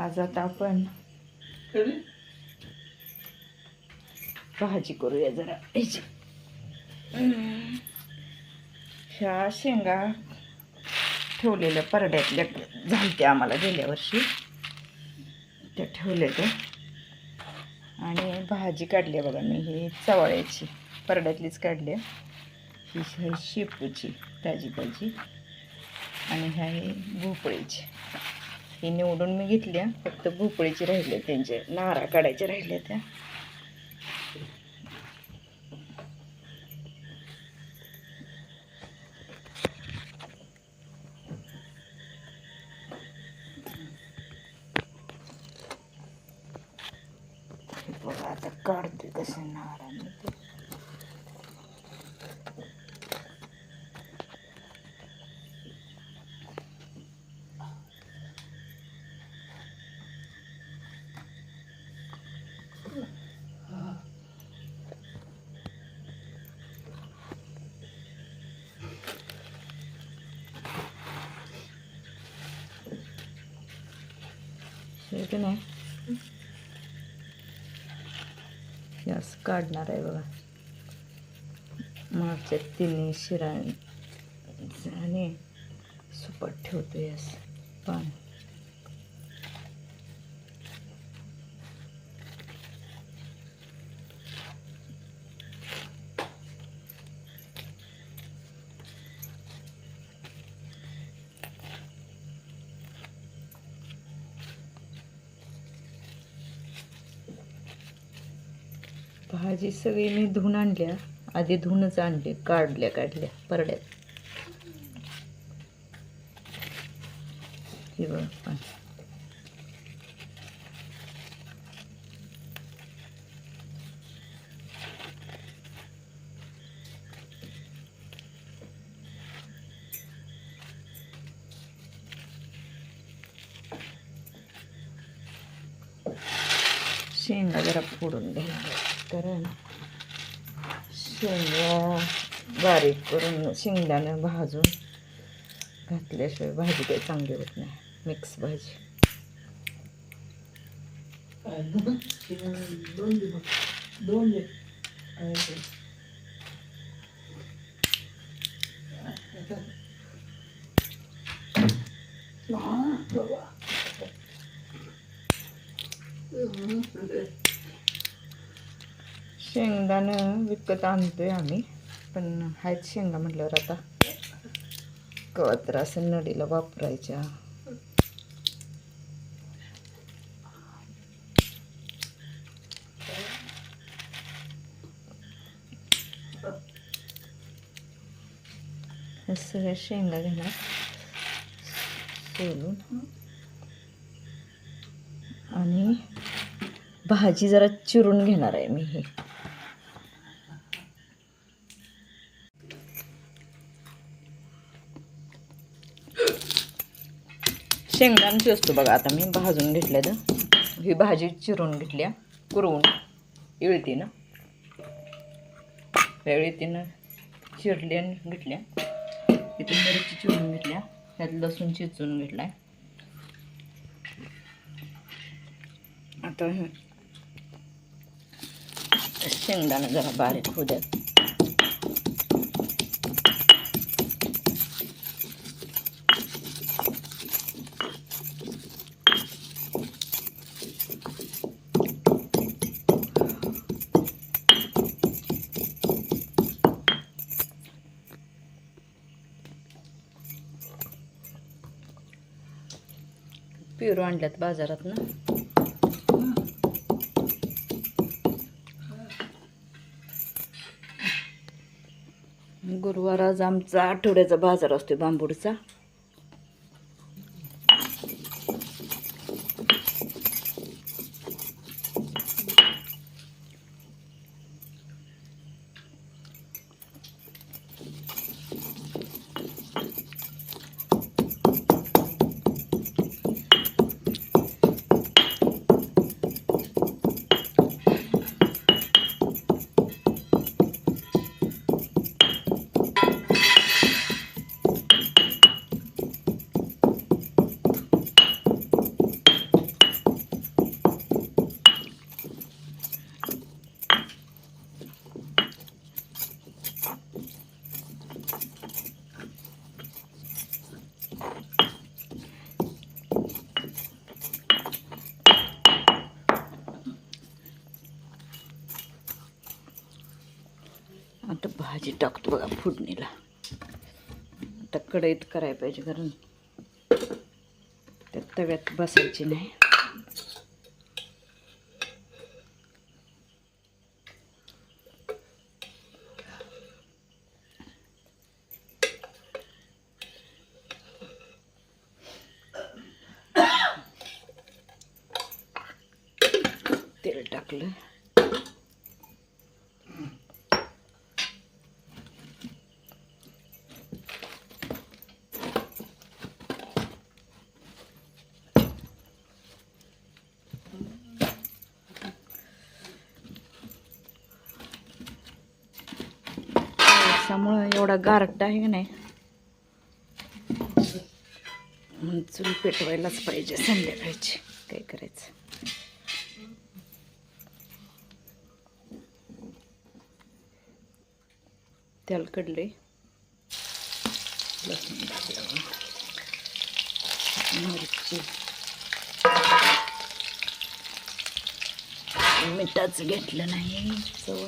आज आता आपण भाजी करूया जरा. ह्याची. ह्या शेंगा ठेवलेल्या परड्यातल्या झालत्या आम्हाला गेल्या वर्षी. त्या ठेवल्या त्या. आणि भाजी काढली आहे बघा मी ही चवाळ्याची परड्यातलीच काढली. ही शेपूची ताजी ताजी आणि ह्या ही भोपळीची ही निवडून मी घेतल्या. फक्त भोपळीची राहिल्या त्यांच्या नारा काढायच्या राहिल्या त्या. बघा आता काढते तसे नारा हे की नाही यास काढणार आहे बघा. मागच्या तिन्ही शिरा आणि सुपट ठेवतो असं. पाणी भाजी सगळी मी धुवून आणल्या. आधी धुवूनच आणली काढल्या काढल्या परड्यात. हे शेंगा जरा फोडून घ्यायला कारण शेंगा बारीक करून शेंगदाणं भाजून घातल्याशिवाय भाजी काही चांगली होत नाही. मिक्स भाजी. दोन शेंगदाणं विकत आणतोय आम्ही. पण आहेत शेंगा म्हटल्यावर आता कवा असं नडीला वापरायच्या. सगळ्या शेंगा घेणार. सोलून. आणि भाजी जरा चिरून घेणार आहे मी ही. शेंगदाणे असतो बघा आता मी भाजून घेतल्या तर ही भाजी चिरून घेतल्या कुरवून. इळतीनं त्या इळतीनं चिरल्या आणि घेतल्या. इथून मिरची चिरून घेतल्या त्यात लसूण चिचून घेतलाय. आता हे शेंगदाणा जरा बारीक होऊ द्यात. पिरू आणल्यात बाजारात ना गुरुवार आज आमचा आठवड्याचा बाजार असतो बांबूडचा. आता भाजी टाकतो बघा फोडणीला. आता कढईत करायला पाहिजे कारण त्या तव्यात बसायची नाही. तेल टाकलं. त्यामुळं एवढा गारट आहे का नाही? म्हणून चूल पेटवायलाच पाहिजे संध्याकाळची. काय करायचं? तेल कडले. मिरची. मिठाच घेतलं नाही. चव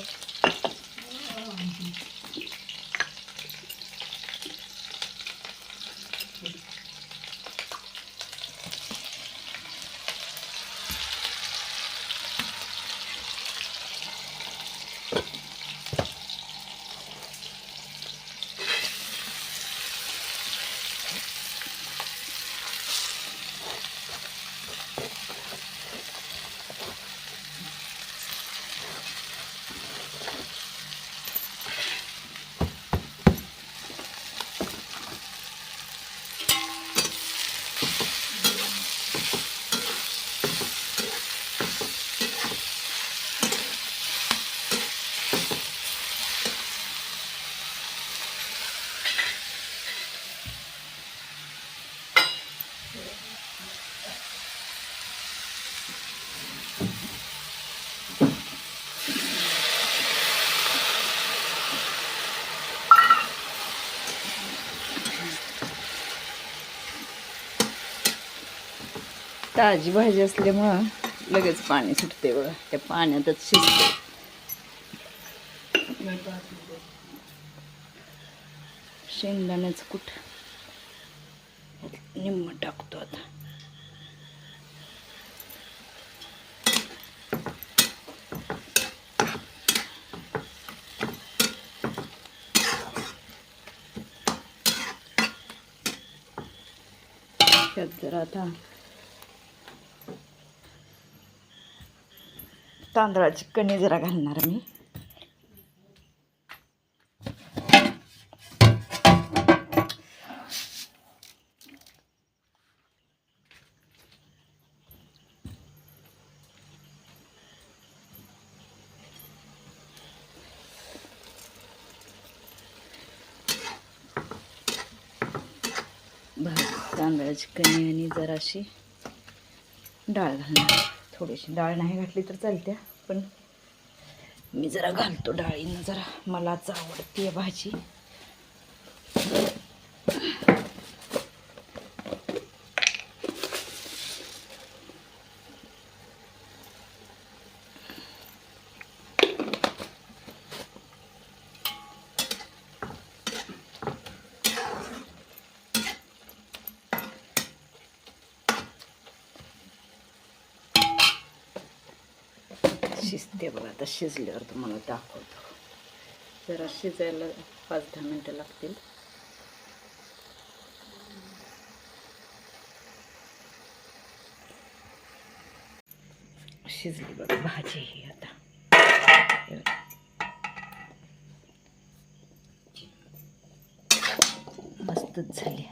ताजी भाजी असल्यामुळं लगेच पाणी सुटते बघा. त्या पाण्यातच शिजते. शेंगदाण्याचं कुठ निम्म टाकतो आता. त्यात जरा आता तांदळाची कणी जरा घालणार मी. भात तांदळाची कणी आणि जराशी डाळ घालणार. थोडीशी डाळ नाही घातली तर चालत्या. पण मी जरा घालतो डाळीनं जरा. मलाच आवडते भाजी. शिजते बघा आता शिजल्यावर तुम्हाला दाखवतो जरा शिजायला पाच दहा मिनटं लागतील शिजली बघा. भाजी ही आता मस्तच झाली.